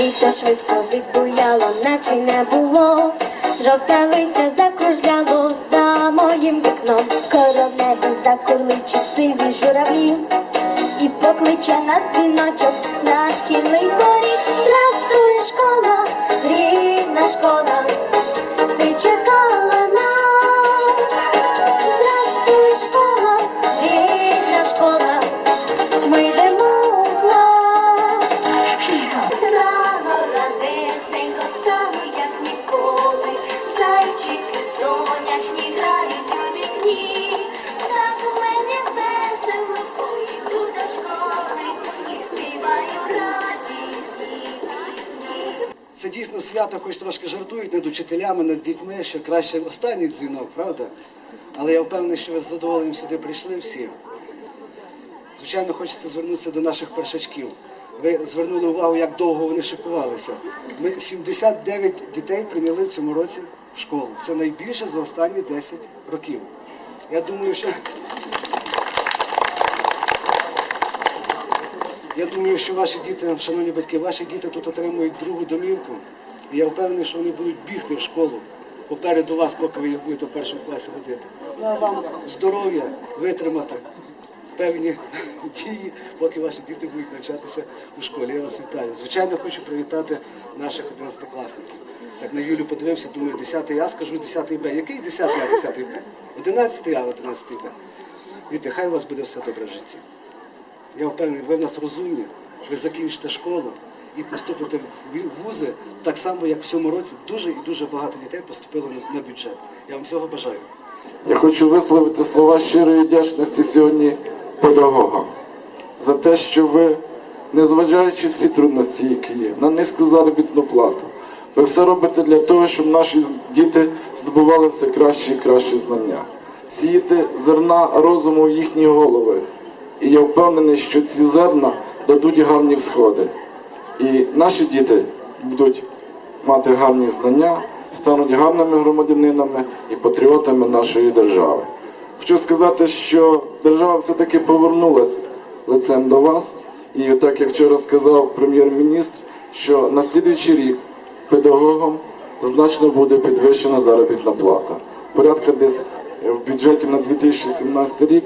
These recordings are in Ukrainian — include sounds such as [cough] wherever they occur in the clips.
Літо швидко відбуяло, наче не було. Жовте листя закружляло за моїм вікном. Скоро в небі закурличить сиві журавлі. І покличе нас дзвіночок на шкільний поріг. Здравствуй, школа, рідна школа, свято, хоч трошки жартують над учителями, над дітьми, що краще останній дзвінок, правда? Але я впевнений, що ви з задоволенням сюди прийшли всі. Звичайно, хочеться звернутися до наших першачків. Ви звернули увагу, як довго вони шикувалися. Ми 79 дітей прийняли в цьому році в школу. Це найбільше за останні 10 років. Я думаю, що Я думаю, що ваші діти, шановні батьки, ваші діти тут отримують другу домівку. І я впевнений, що вони будуть бігти в школу попереду вас, поки ви їх будете в першому класі водити. Ну а вам здоров'я витримати певні [laughs] дії, поки ваші діти будуть навчатися у школі. Я вас вітаю. Звичайно, хочу привітати наших 11-класників. Так на Юлю подивився, думаю, 10 А скажу 10 Б. Який 10 А, 10 Б? 11 А, 11 Б. Віте, хай у вас буде все добре в житті. Я впевнений, ви в нас розумні, ви закінчите школу і поступите в вузи так само, як в цьому році дуже і дуже багато дітей поступило на, бюджет. Я вам всього бажаю. Я хочу висловити слова щирої вдячності сьогодні педагогам за те, що ви, незважаючи всі трудності, які є, на низьку заробітну плату, ви все робите для того, щоб наші діти здобували все кращі і кращі знання, сіяти зерна розуму в їхні голови. І я впевнений, що ці зерна дадуть гарні всходи. І наші діти будуть мати гарні знання, стануть гарними громадянинами і патріотами нашої держави. Хочу сказати, що держава все-таки повернулася лицем до вас. І так як вчора сказав прем'єр-міністр, що на слідуючий рік педагогам значно буде підвищена заробітна плата. Порядка десь в бюджеті на 2017 рік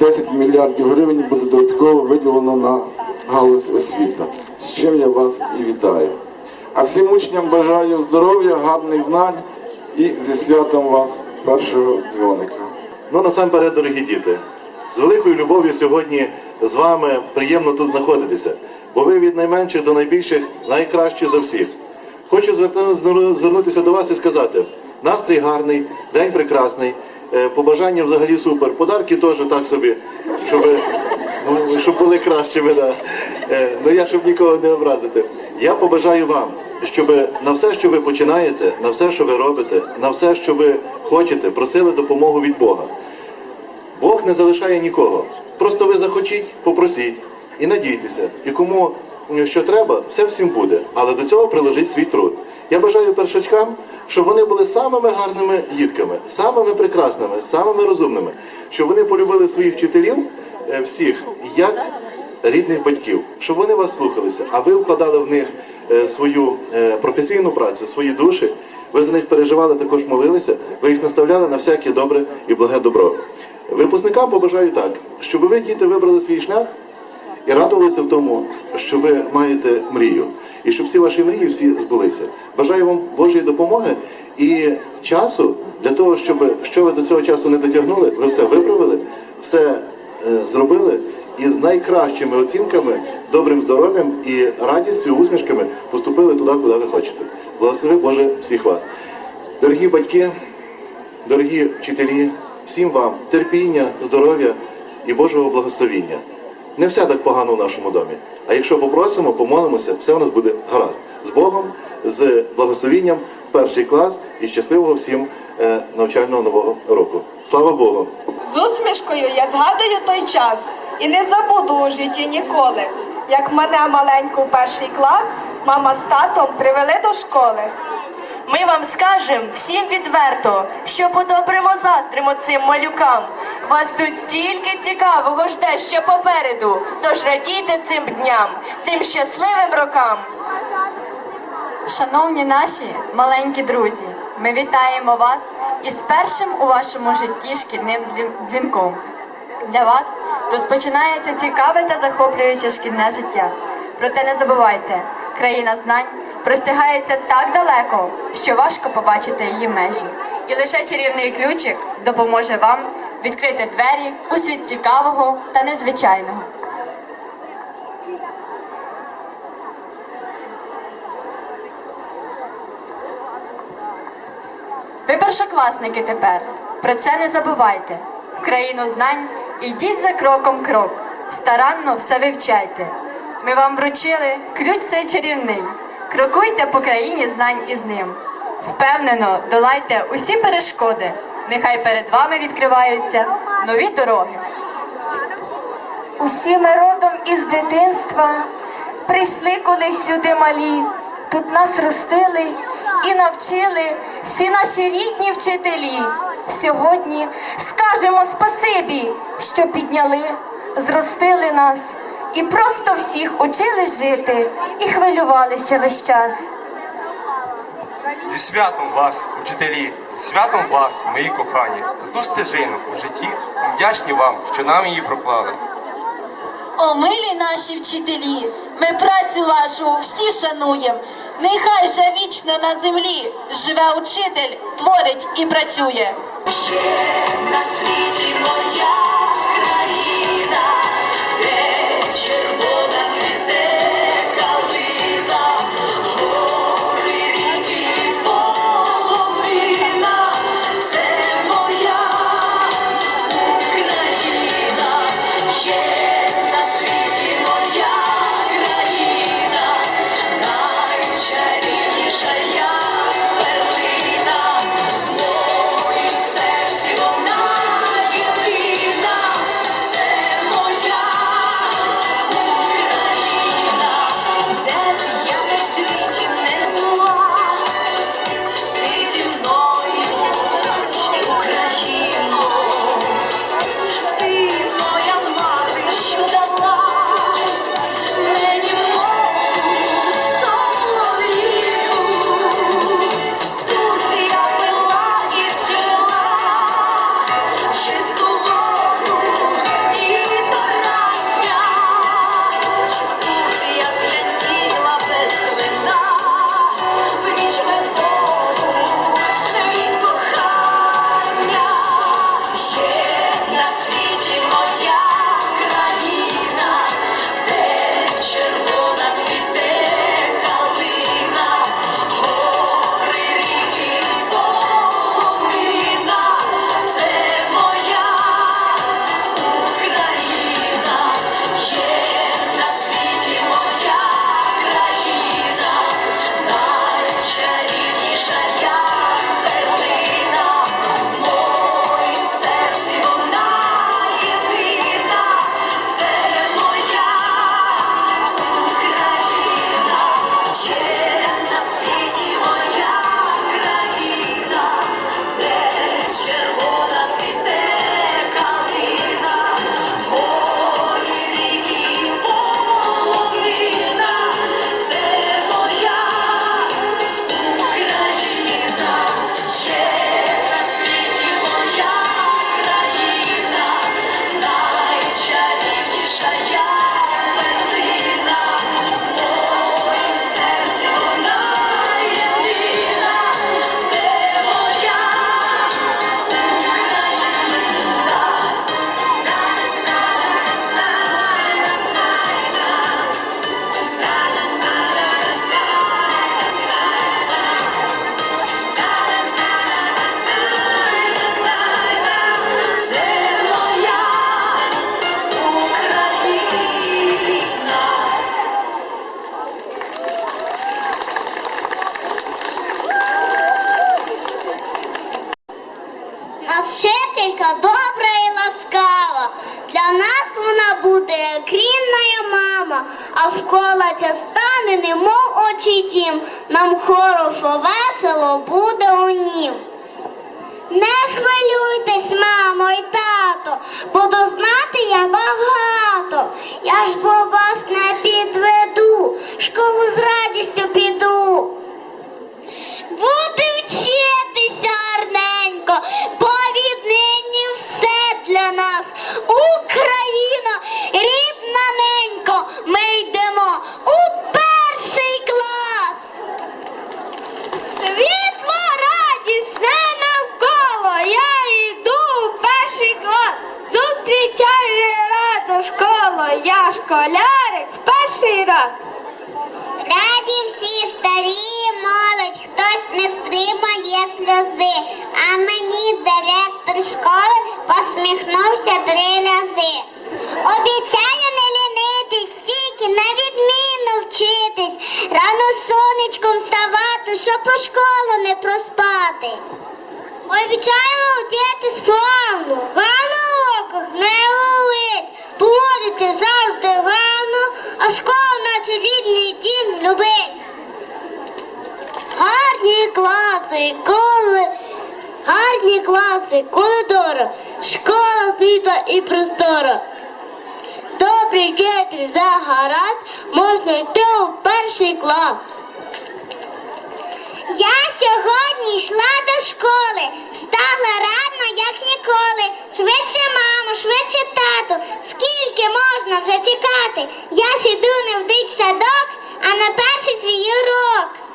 10 мільярдів гривень буде додатково виділено на галузь освіта. З чим я вас і вітаю. А всім учням бажаю здоров'я, гарних знань і зі святом вас першого дзвоника. Ну насамперед, дорогі діти, з великою любов'ю сьогодні з вами приємно тут знаходитися, бо ви від найменших до найбільших найкращі за всіх. Хочу звернутися до вас і сказати: настрій гарний, день прекрасний, е, побажання взагалі супер, подарки теж так собі, щоб, щоб були кращими. Да. Е, Ну я щоб нікого не образити. Я побажаю вам, щоб на все, що ви починаєте, на все, що ви робите, на все, що ви хочете, просили допомогу від Бога. Бог не залишає нікого. Просто ви захочіть, попросіть і надійтеся. І кому що треба, все всім буде. Але до цього приложіть свій труд. Я бажаю першачкам, щоб вони були самими гарними дітками, самими прекрасними, самими розумними, щоб вони полюбили своїх вчителів всіх як рідних батьків, щоб вони вас слухалися, а ви вкладали в них е, свою е, професійну працю, свої душі. Ви за них переживали, також молилися, ви їх наставляли на всяке добре і благе добро. Випускникам побажаю так, щоб ви, діти, вибрали свій шлях і радувалися в тому, що ви маєте мрію, і щоб всі ваші мрії всі збулися. Бажаю вам Божої допомоги і часу для того, щоб що ви до цього часу не дотягнули, ви все виправили, все е, зробили і з найкращими оцінками, добрим здоров'ям і радістю, усмішками поступили туди, куди ви хочете. Благослови Боже всіх вас. Дорогі батьки, дорогі вчителі, всім вам терпіння, здоров'я і Божого благословіння. Не все так погано в нашому домі. А якщо попросимо, помолимося, все у нас буде гаразд. З Богом, з благословінням, перший клас і щасливого всім е, навчального нового року. Слава Богу! З усмішкою я згадую той час і не забуду у житті ніколи, як мене маленьку в перший клас мама з татом привели до школи. Ми вам скажем всім відверто, що по-доброму заздримо цим малюкам. Вас тут стільки цікавого жде ще попереду. Тож радійте цим дням, цим щасливим рокам. Шановні наші маленькі друзі, ми вітаємо вас із першим у вашому житті шкільним дзвін- дзвінком. Для вас розпочинається цікаве та захоплююче шкільне життя. Проте не забувайте, країна знань простягається так далеко, що важко побачити її межі. І лише чарівний ключик допоможе вам відкрити двері у світ цікавого та незвичайного. Ви першокласники тепер. Про це не забувайте. В країну знань ідіть за кроком крок. Старанно все вивчайте. Ми вам вручили ключ цей чарівний. Крокуйте по країні знань із ним. Впевнено, долайте усі перешкоди. Нехай перед вами відкриваються нові дороги. Усі ми родом із дитинства, прийшли колись сюди малі, тут нас ростили і навчили всі наші рідні вчителі. Сьогодні скажемо спасибі, що підняли, зростили нас і просто всіх учили жити і хвилювалися весь час. Зі святом вас, учителі, зі святом вас, мої кохані, за ту стежину в житті. Ми вдячні вам, що нам її проклали. О, милі наші вчителі, ми працю вашу всі шануємо. Нехай же вічно на землі живе учитель, творить і працює. на світі моя вчителька добра і ласкава. Для нас вона буде як рідна мама, а школа ця стане, немов очі дім. Нам хорошо, весело буде у нім. Не хвилюйтесь, мамо і тато, буду знати я багато. Я ж бо вас не підведу, школу з радістю піду. класи, коридора, школа світла і простора. Добрий діти за гаразд, можна йти у перший клас. Я сьогодні йшла до школи, встала рано, як ніколи. Швидше, маму, швидше тату. Скільки можна вже чекати? Я ж іду не в дитсадок, садок, а на перший свій урок.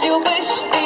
do wish that